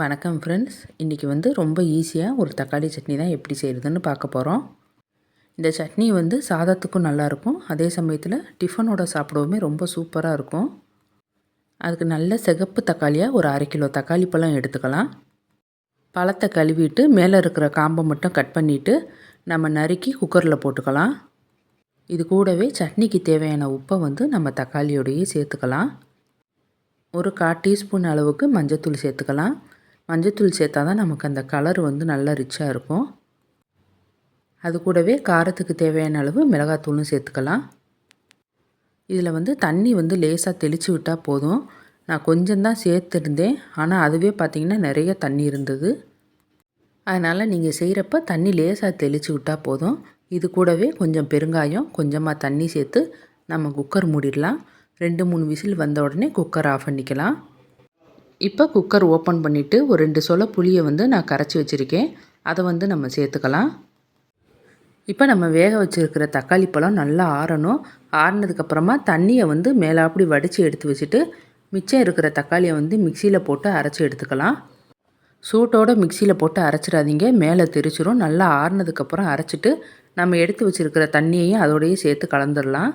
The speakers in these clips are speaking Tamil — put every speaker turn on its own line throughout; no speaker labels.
வணக்கம் ஃப்ரெண்ட்ஸ் இன்றைக்கி வந்து ரொம்ப ஈஸியாக ஒரு தக்காளி சட்னி தான் எப்படி செய்கிறதுன்னு பார்க்க போகிறோம் இந்த சட்னி வந்து சாதத்துக்கும் நல்லாயிருக்கும் அதே சமயத்தில் டிஃபனோட சாப்பிடவுமே ரொம்ப சூப்பராக இருக்கும். அதுக்கு நல்ல சிகப்பு தக்காளியாக ஒரு அரை கிலோ தக்காளி பழம் எடுத்துக்கலாம். பழத்தை கழுவிட்டு மேலே இருக்கிற காம்பை மட்டும் கட் பண்ணிவிட்டு நம்ம நறுக்கி குக்கரில் போட்டுக்கலாம். இது கூடவே சட்னிக்கு தேவையான உப்பை வந்து நம்ம தக்காளியோடையே சேர்த்துக்கலாம். ஒரு கால் டீஸ்பூன் அளவுக்கு மஞ்சத்தூள் சேர்த்துக்கலாம். மஞ்சத்தூள் சேர்த்தா தான் நமக்கு அந்த கலர் வந்து நல்லா ரிச்சாக இருக்கும். அது கூடவே காரத்துக்கு தேவையான அளவு மிளகாத்தூளும் சேர்த்துக்கலாம். இதில் வந்து தண்ணி வந்து லேசாக தெளித்து விட்டால் போதும். நான் கொஞ்சம்தான் சேர்த்துருந்தேன். ஆனால் அதுவே பார்த்திங்கன்னா நிறைய தண்ணி இருந்தது. அதனால் நீங்கள் செய்கிறப்ப தண்ணி லேசாக தெளித்து விட்டால் போதும். இது கூடவே கொஞ்சம் பெருங்காயம் கொஞ்சமாக தண்ணி சேர்த்து நம்ம குக்கர் மூடிடலாம். ரெண்டு மூணு விசில் வந்த உடனே குக்கர் ஆஃப் பண்ணிக்கலாம். இப்போ குக்கர் ஓப்பன் பண்ணிவிட்டு ஒரு ரெண்டு சொல புளியை வந்து நான் கரைச்சி வச்சுருக்கேன். அதை வந்து நம்ம சேர்த்துக்கலாம். இப்போ நம்ம வேக வச்சுருக்கிற தக்காளி பழம் நல்லா ஆறணும். ஆறினதுக்கப்புறமா தண்ணியை வந்து மேலாப்படி வடித்து எடுத்து வச்சுட்டு மிச்சம் இருக்கிற தக்காளியை வந்து மிக்சியில் போட்டு அரைச்சி எடுத்துக்கலாம். சூட்டோடு மிக்சியில் போட்டு அரைச்சிடாதீங்க. மேலே தெரிச்சிரும். நல்லா ஆறினதுக்கப்புறம் அரைச்சிட்டு நம்ம எடுத்து வச்சுருக்கிற தண்ணியையும் அதோடையே சேர்த்து கலந்துடலாம்.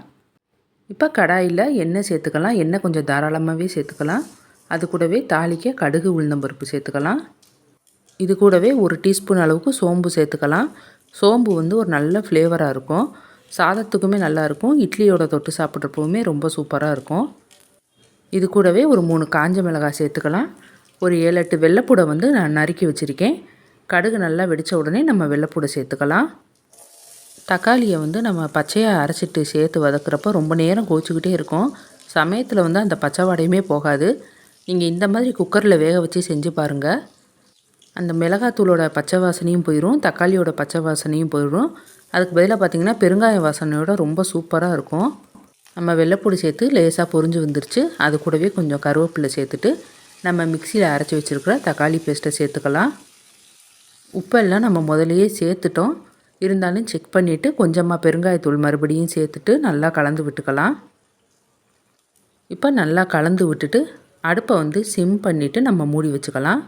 இப்போ கடாயில் எண்ணெய் சேர்த்துக்கலாம். எண்ணெய் கொஞ்சம் தாராளமாகவே சேர்த்துக்கலாம். அது கூடவே தாளிக்க கடுகு உளுந்தம்பருப்பு சேர்த்துக்கலாம். இது கூடவே ஒரு டீஸ்பூன் அளவுக்கு சோம்பு சேர்த்துக்கலாம். சோம்பு வந்து ஒரு நல்ல ஃப்ளேவராக இருக்கும். சாதத்துக்குமே நல்லாயிருக்கும் இட்லியோட தொட்டு சாப்பிட்றப்பவுமே ரொம்ப சூப்பராக இருக்கும். இது கூடவே ஒரு மூணு காஞ்ச மிளகாய் சேர்த்துக்கலாம். ஒரு ஏழு எட்டு வெள்ளைப்பூடை வந்து நான் நறுக்கி வச்சுருக்கேன். கடுகு நல்லா வெடித்த உடனே நம்ம வெள்ளைப்பூடை சேர்த்துக்கலாம். தக்காளியை வந்து நம்ம பச்சையாக அரைச்சிட்டு சேர்த்து வதக்குறப்போ ரொம்ப நேரம் கோச்சிக்கிட்டே இருக்கும். சமயத்தில் வந்து அந்த பச்சை வாடையுமே போகாது. நீங்கள் இந்த மாதிரி குக்கரில் வேக வச்சு செஞ்சு பாருங்கள் அந்த மிளகாத்தூளோட பச்சை வாசனையும் போயிடும் தக்காளியோட பச்சை வாசனையும் போயிடும் அதுக்கு பதிலாக பார்த்திங்கன்னா பெருங்காய வாசனையோட ரொம்ப சூப்பராக இருக்கும். நம்ம வெள்ளைப்பூடி சேர்த்து லேசாக பொறிஞ்சு வந்துருச்சு. அது கூடவே கொஞ்சம் கருவேப்பிலை சேர்த்துட்டு நம்ம மிக்சியில் அரைச்சி வச்சுருக்கிற தக்காளி பேஸ்ட்டை சேர்த்துக்கலாம். உப்பெல்லாம் நம்ம முதலையே சேர்த்துட்டோம். இருந்தாலும் செக் பண்ணிவிட்டு கொஞ்சமாக பெருங்காயத்தூள் மறுபடியும் சேர்த்துட்டு நல்லா கலந்து விட்டுக்கலாம். இப்போ நல்லா கலந்து விட்டுட்டு அடுப்பை வந்து சிம் பண்ணிவிட்டு நம்ம மூடி வச்சுக்கலாம்.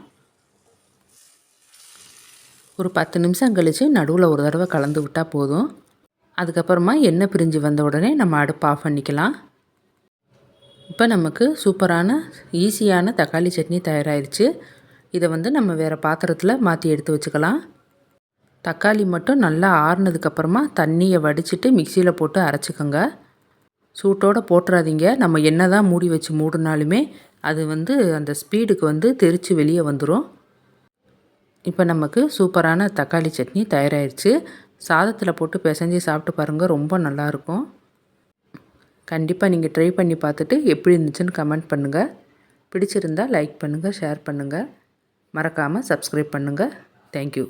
ஒரு பத்து நிமிஷம் கழித்து நடுவில் ஒரு தடவை கலந்து விட்டால் போதும். அதுக்கப்புறமா எண்ணெய் பிரிஞ்சு வந்த உடனே நம்ம அடுப்பு ஆஃப் பண்ணிக்கலாம். இப்போ நமக்கு சூப்பரான ஈஸியான தக்காளி சட்னி தயாராகிடுச்சு இதை வந்து நம்ம வேறு பாத்திரத்தில் மாற்றி எடுத்து வச்சுக்கலாம். தக்காளி மட்டும் நல்லா ஆறுனதுக்கப்புறமா தண்ணியை வடிச்சிட்டு மிக்சியில் போட்டு அரைச்சிக்கோங்க. சூட்டோடு போட்டுறாதீங்க. நம்ம என்ன தான் மூடி வச்சு மூடினாலுமே அது வந்து அந்த ஸ்பீடுக்கு வந்து தெரித்து வெளியே வந்துடும் இப்போ நமக்கு சூப்பரான தக்காளி சட்னி தயாராகிடுச்சு சாதத்தில் போட்டு பிசைஞ்சு சாப்பிட்டு பாருங்கள் ரொம்ப நல்லாயிருக்கும். கண்டிப்பாக நீங்கள் ட்ரை பண்ணி பார்த்துட்டு எப்படி இருந்துச்சுன்னு கமெண்ட் பண்ணுங்கள் பிடிச்சிருந்தால் லைக் பண்ணுங்கள் ஷேர் பண்ணுங்கள் மறக்காமல் சப்ஸ்கிரைப் பண்ணுங்கள் தேங்க்யூ